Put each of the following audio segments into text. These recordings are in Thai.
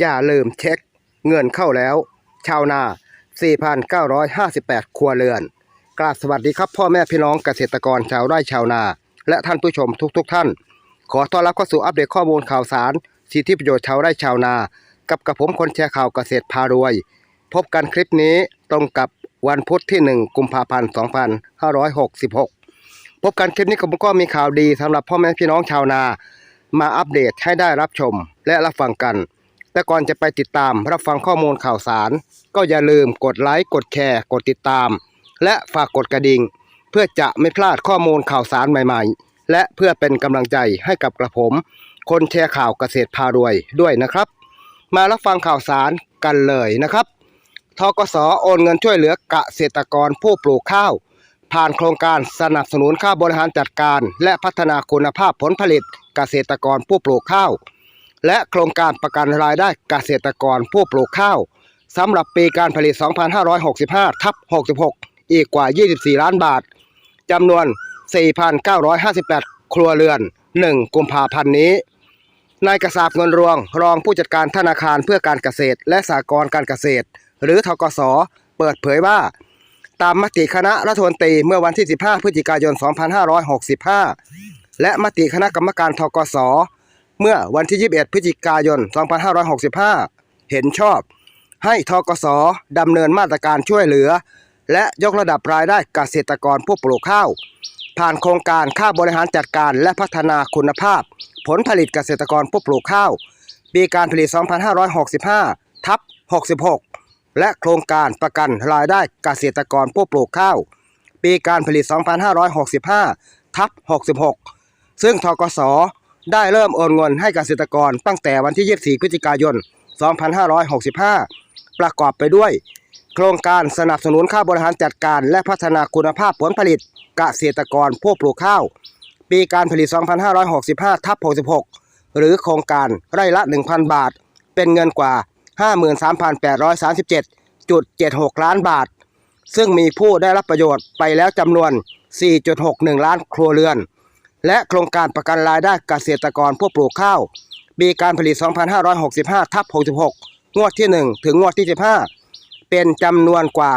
อย่าลืมเช็ค เงินเข้าแล้ว ชาวนา 4,958 ครัวเรือน กราบสวัสดีครับพ่อแม่พี่น้องเกษตรกรชาวไร่ชาวนา และท่านผู้ชมทุกๆทท่าน ขอต้อนรับเข้าสู่อัปเดตข้อมูลข่าวสาร สิทธิประโยชน์ชาวไร่ชาวนา กับกระผมคนแชร์ข่าวเกษตรพารวย พบกันคลิปนี้ตรงกับวันพุธที่ 1 กุมภาพันธ์ 2566 พบกันคลิปนี้ผมก็มีข่าวดีสำหรับพ่อแม่พี่น้องชาวนา มาอัปเดตให้ได้รับชมและรับฟังกัน แต่ก่อนจะไปติดตามรับฟังข้อมูลข่าวสาร ก็อย่าลืมกดไลค์กดแชร์กดติดตาม และฝากกดกระดิ่ง เพื่อจะไม่พลาดข้อมูลข่าวสารใหม่ๆ และเพื่อเป็นกำลังใจให้กับกระผม คนแชร์ข่าวเกษตรพารวยด้วยนะครับ มารับฟังข่าวสารกันเลยนะครับทกสอโอนเงินช่วยเหลือเกษตรกรผู้ปลูกข้าว ผ่านโครงการสนับสนุนข้าบริหารจัดการ และพัฒนาคุณภาพผลผลิตเกษตรกรผู้ปลูกข้าว และโครงการประกันรายได้เกษตรกรผู้ปลูกข้าวสำหรับปีการผลิต 2565 ทับ 66 อีกกว่า 24 ล้านบาทจำนวน 4,958 ครัวเรือน 1 กุมภาพันธ์นี้ นายกษาบเงินรวง รองผู้จัดการธนาคารเพื่อการเกษตร และสหกรณ์การเกษตร หรือทกส เปิดเผยว่า ตามมติคณะรัฐมนตรีเมื่อวันที่ 15 พฤศจิกายน 2565 และมติคณะกรรมการทกส เมื่อวันที่ 21 พฤศจิกายน 2565 เห็นชอบ ให้ทกสดำเนินมาตรการช่วยเหลือ และยกระดับรายได้เกษตรกรผู้ปลูกข้าว ผ่านโครงการข้าบริหารจัดการและพัฒนาคุณภาพ ผลผลิตเกษตรกรผู้ปลูกข้าว ปีการผลิต 2565 ทับ 66 และโครงการประกันรายได้เกษตรกรผู้ปลูกข้าว ปีการผลิต 2565 ทับ 66 ซึ่งทกส ได้เริ่มโอนเงินให้เกษตรกรตั้งแต่วันที่ 24 พฤศจิกายน 2565 ประกอบไปด้วย โครงการสนับสนุนข้าบริหารจัดการ และพัฒนาคุณภาพผลผลิตเกษตรกรผู้ปลูกข้าว ปีการผลิต 2565 ทับ66 หรือโครงการไร่ละ 1,000 บาท เป็นเงินกว่า 53,837.76 ล้านบาท ซึ่งมีผู้ได้รับประโยชน์ไปแล้วจำนวน 4.61 ล้านครัวเรือน และโครงการประกันรายได้เกษตรกรผู้ปลูกข้าวปีการผลิต 2565 ทับ 66 งวดที่ 1 ถึงงวดที่ 15 เป็นจำนวนกว่า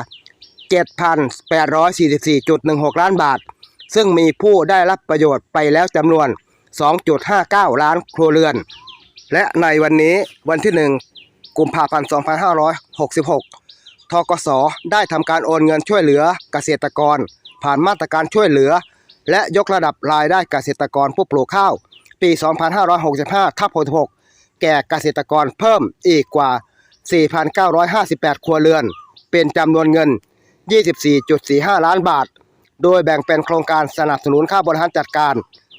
7,844.16 ล้านบาท ซึ่งมีผู้ได้รับประโยชน์ไปแล้วจำนวน 2.59 ล้านครัวเรือน และในวันนี้วันที่ 1 กุมภาพันธ์ 2566 ทกส ได้ทำการโอนเงินช่วยเหลือเกษตรกร ผ่านมาตรการช่วยเหลือ และยกระดับรายได้เกษตรกรผู้ปลูกข้าว ปี 2565ทับ66แก่เกษตรกรเพิ่มอีกกว่า 4,958 ครัวเรือน เป็นจำนวนเงิน 24.45 ล้านบาท โดยแบ่งเป็นโครงการสนับสนุนข้าบริหารจัดการ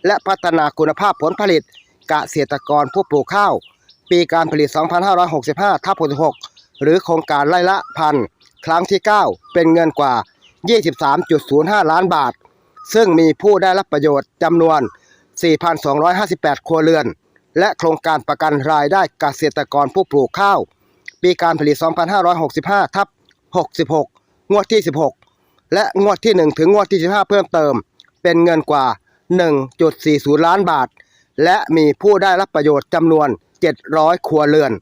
และพัฒนาคุณภาพผลผลิตเกษตรกรผู้ปลูกข้าว ปีการผลิต 2565ทับ66หรือโครงการไร่ละพันครั้งที่ 9 เป็นเงินกว่า 23.05 ล้านบาท ซึ่งมีผู้ได้รับประโยชน์จำนวน 4,258 ครัวเรือน และโครงการประกันรายได้เกษตรกรผู้ปลูกข้าว ปีการผลิต 2565 ทับ 66 งวดที่ 16 และงวดที่ 1 ถึงงวดที่ 15 เพิ่มเติม เป็นเงินกว่า 1.40 ล้านบาท และมีผู้ได้รับประโยชน์จำนวน 700 ครัวเรือน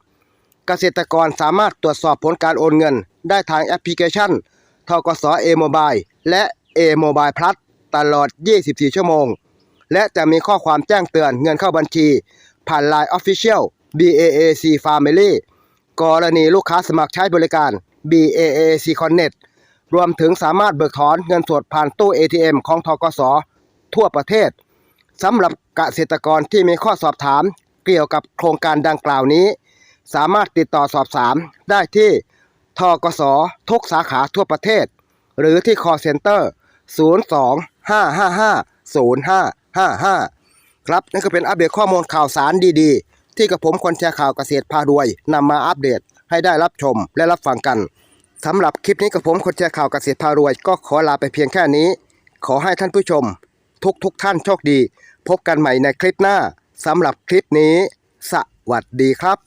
เกษตรกรสามารถตรวจสอบผลการโอนเงิน ได้ทางแอปพลิเคชันทกสเอโมบายและ A Mobile Plus ตลอด 24 ชั่วโมง และจะมีข้อความแจ้งเตือนเงินเข้าบัญชี ผ่าน Line Official BAAC Family กรณีลูกค้าสมัครใช้บริการ BAAC Connect รวมถึงสามารถเบิกถอนเงินสดผ่านตู้ ATM ของทกส ทั่วประเทศสำหรับเกษตรกรที่มีข้อสอบถามเกี่ยวกับโครงการดังกล่าวนี้ สามารถติดต่อสอบถามได้ที่ทกสทุกสาขาทั่วประเทศ หรือที่ call center 02-555-0555 ครับนั่นก็เป็นอัปเดตข้อมูลข่าวสารดีๆ ที่กระผมคนแชร์ข่าวเกษตรพารวยนำมาอัปเดตให้ได้รับชมและรับฟังกันสำหรับคลิปนี้กับผมคนแชร์ข่าวเกษตรพารวย ก็ขอลาไปเพียงแค่นี้ ขอให้ท่านผู้ชม ทุกทุกๆท่านโชคดี พบกันใหม่ในคลิปหน้าสำหรับคลิปนี้ สวัสดีครับ